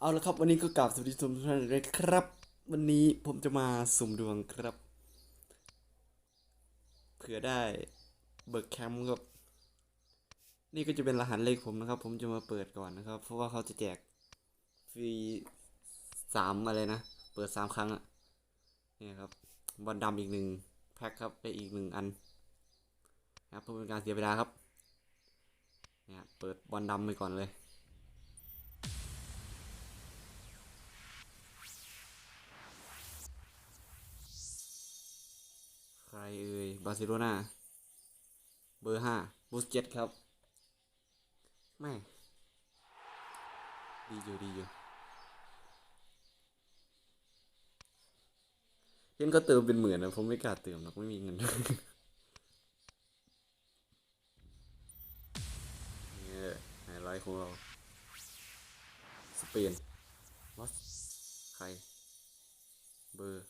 เอาละครับ วันนี้ก็กราบสวัสดีทุกท่านเลยครับ วันนี้ผมจะมาสุ่มดวงครับ เผื่อได้เบิร์กแคมป์ครับ นี่ก็จะเป็นรหัสเลขผมนะครับ ผมจะมาเปิดก่อนนะครับ เพราะว่าเขาจะแจกฟรีสามอะไรนะ เปิดสามครั้งอะเนี่ยครับบอลดำอีกหนึ่งแพ็คครับไปอีกหนึ่งอันนะครับเพื่อเป็นการเสียเวลาครับเนี่ยเปิดบอลดำไปก่อนเลย ซโลนาเบอร์ห้าบูสเจ็ตครับแม่ดีอยู่ดีอยู่เห็นก็เติมเป็นหมื่นนะผมไม่กล้าเติมหรอกไม่มีเงินเนี่ยไฮไลท์ของเราสเปนวอสใคร เบอร์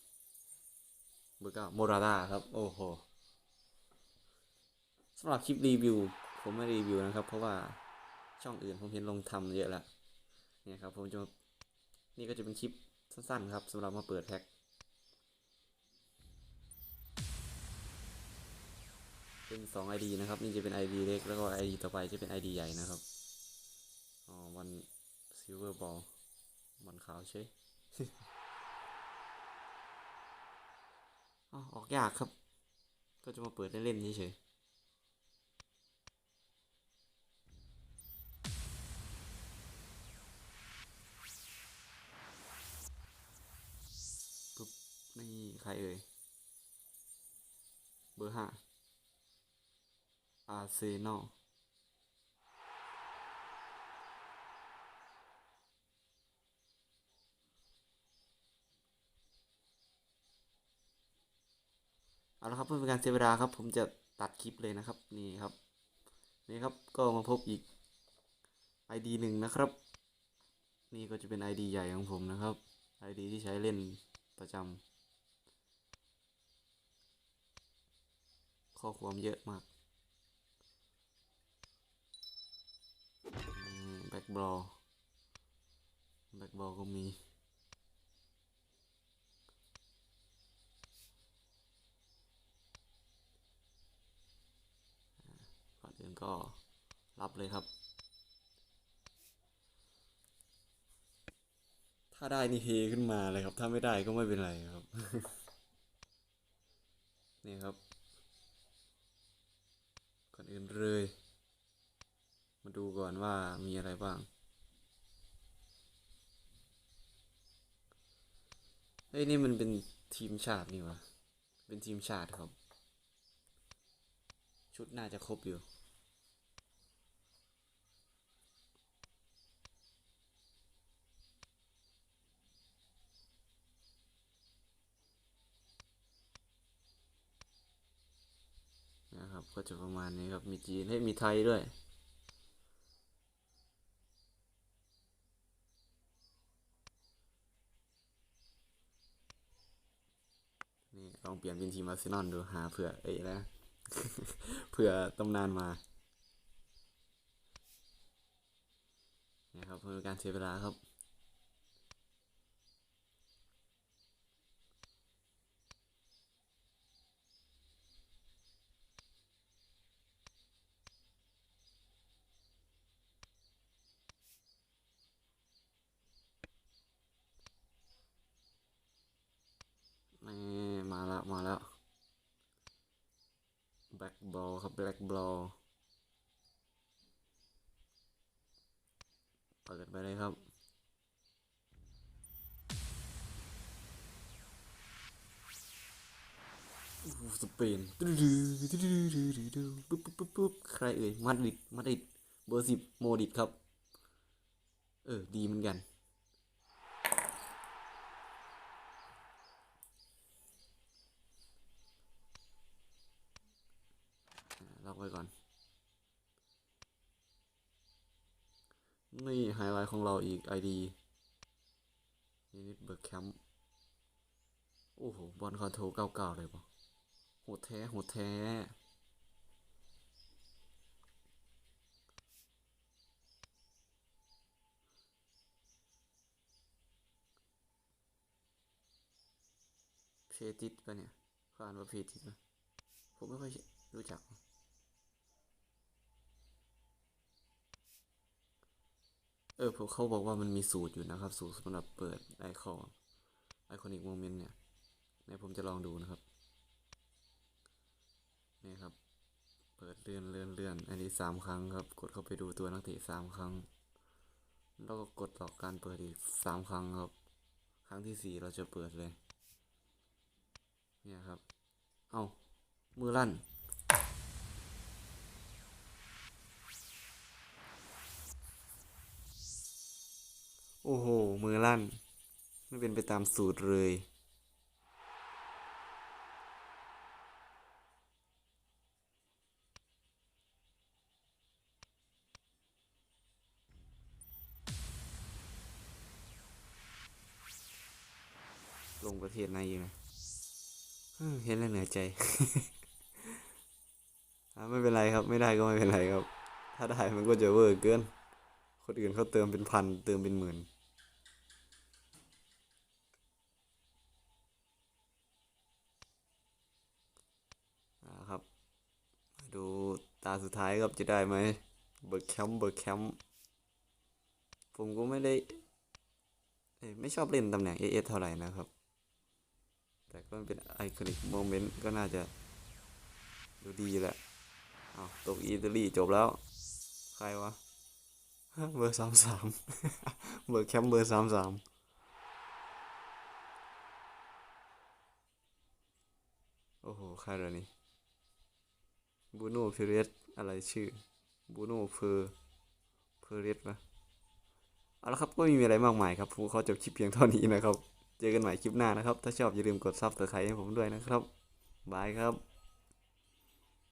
เบอร์เก้าโมราดาครับ โอ้โห สำหรับคลิปรีวิว ผมไม่รีวิวนะครับ เพราะว่าช่องอื่นผมเห็นลงทำเยอะแล้วเนี่ยครับผมจะนี่ก็จะเป็นคลิปสั้นๆครับสำหรับมาเปิดแพ็คเป็นสอง ID นะครับนี่จะเป็น ID เล็กแล้วก็ ID ต่อไปจะเป็น ID ใหญ่นะครับอ๋อวันซิลเวอร์บอลวันขาวใช่อ๋อออกยากครับ ก็จะมาเปิดเล่นๆเฉยๆ นี่ใครเอ่ย เบอร์ห้าอาร์เซนอลเอาละครับเพื่อเป็นการเสียเวลาครับ ผมจะตัดคลิปเลยนะครับ นี่ครับ นี่ครับก็มาพบอีก ID หนึ่งนะครับ นี่ก็จะเป็น ID ใหญ่ของผมนะครับ ID ที่ใช้เล่นประจำ ข้อความเยอะมากแบ็กบอลแบ็กบอลก็มีก่อนอื่นก็รับเลยครับ ถ้าได้นี่เฮขึ้นมาเลยครับ ถ้าไม่ได้ก็ไม่เป็นไรครับ นี่ครับ อนอื่นเลย มาดูก่อนว่ามีอะไรบ้าง เฮ้ยนี่มันเป็นทีมชาตินี่วะเป็นทีมชาติครับ ชุดน่าจะครบอยู่ นะครับ ก็จะประมาณนี้ครับ มีจีนให้ยมีไทยด้วย นี่ลองเปลี่ยนเป็นทีมอาร์เซนอลดูหาเผื่อเอ้ยนะเผื่อตำนานมานี่ยครับเพื่อการเสียเวลาครับ นี่มาแล้ว มาแล้ว แบล็ก บอลครับแบล็กบอลเปิดไปเลยครับ สเปนตึ๊ดดึ๊ดตึ๊ดดึ๊ดตึ๊ดดึ๊ดดึ๊ดปุ๊บปุ๊บปุ๊บปุ๊บใครเอ่ยมาดริดมาดริดเบอร์สิบโมดิดครับ เออ ดีเหมือนกัน ก่อน นี่ไฮไลท์ของเราอีก ID นี่นิดเบิร์กแคมป์โอ้โห บอลคอนโทรเก่าๆเลยปะโหดแท้ โหดแท้เพติดปะเนี่ยผ่านว่าเพติดปะผมไม่ค่อยรู้จัก เออผมเขาบอกว่ามันมีสูตรอยู่นะครับ สูตรสำหรับเปิดไอคอนไอคอนิกโมเมนต์เนี่ยไหนผมจะลองดูนะครับ นี่ครับ เปิดเลื่อนเลื่อนเลื่อนอันนี้สามครั้งครับ กดเข้าไปดูตัวนักเตะสามครั้ง แล้วก็กดต่อการเปิดอีกสามครั้งครับ ครั้งที่สี่เราจะเปิดเลย เนี่ยครับ เอามือลั่น โอ้โห มือลั่น ไม่เป็นไปตามสูตรเลยลงประเทศในอยู่นะเห็นแล้วเหนื่อยใจ ไม่เป็นไรครับ ไม่ได้ก็ไม่เป็นไรครับ ถ้าได้มันก็จะเวอร์เกิน คนอื่นเขาเติมเป็นพัน เติมเป็นหมื่น อ่าครับ มาดู ตาสุดท้ายครับจะได้ไหมเบิร์กแคมป์เบิร์กแคมป์ผมก็ไม่ได้ไม่ชอบเล่นตำแหน่ง AS เอท่าไหร่นะครับ แต่ก็เป็นไอคอนิกโมเมนต์ก็น่าจะดูดีแหละเอาวตกอิตาลีจบแล้ว ใครวะ เบอร์สามสามเบอร์แคมป์เบอร์สามสามโอ้โห ใครเหรอนี่ บูโน่เพเรสอะไรชื่อบูโน่เพอร์เพเรสปะเอาละครับก็ไม่มีอะไรมากมายครับผมขอจบคลิปเพียงเท่านี้นะครับ เจอกันใหม่คลิปหน้านะครับ ถ้าชอบอย่าลืมกดซับสไครต์ให้ผมด้วยนะครับ บายครับ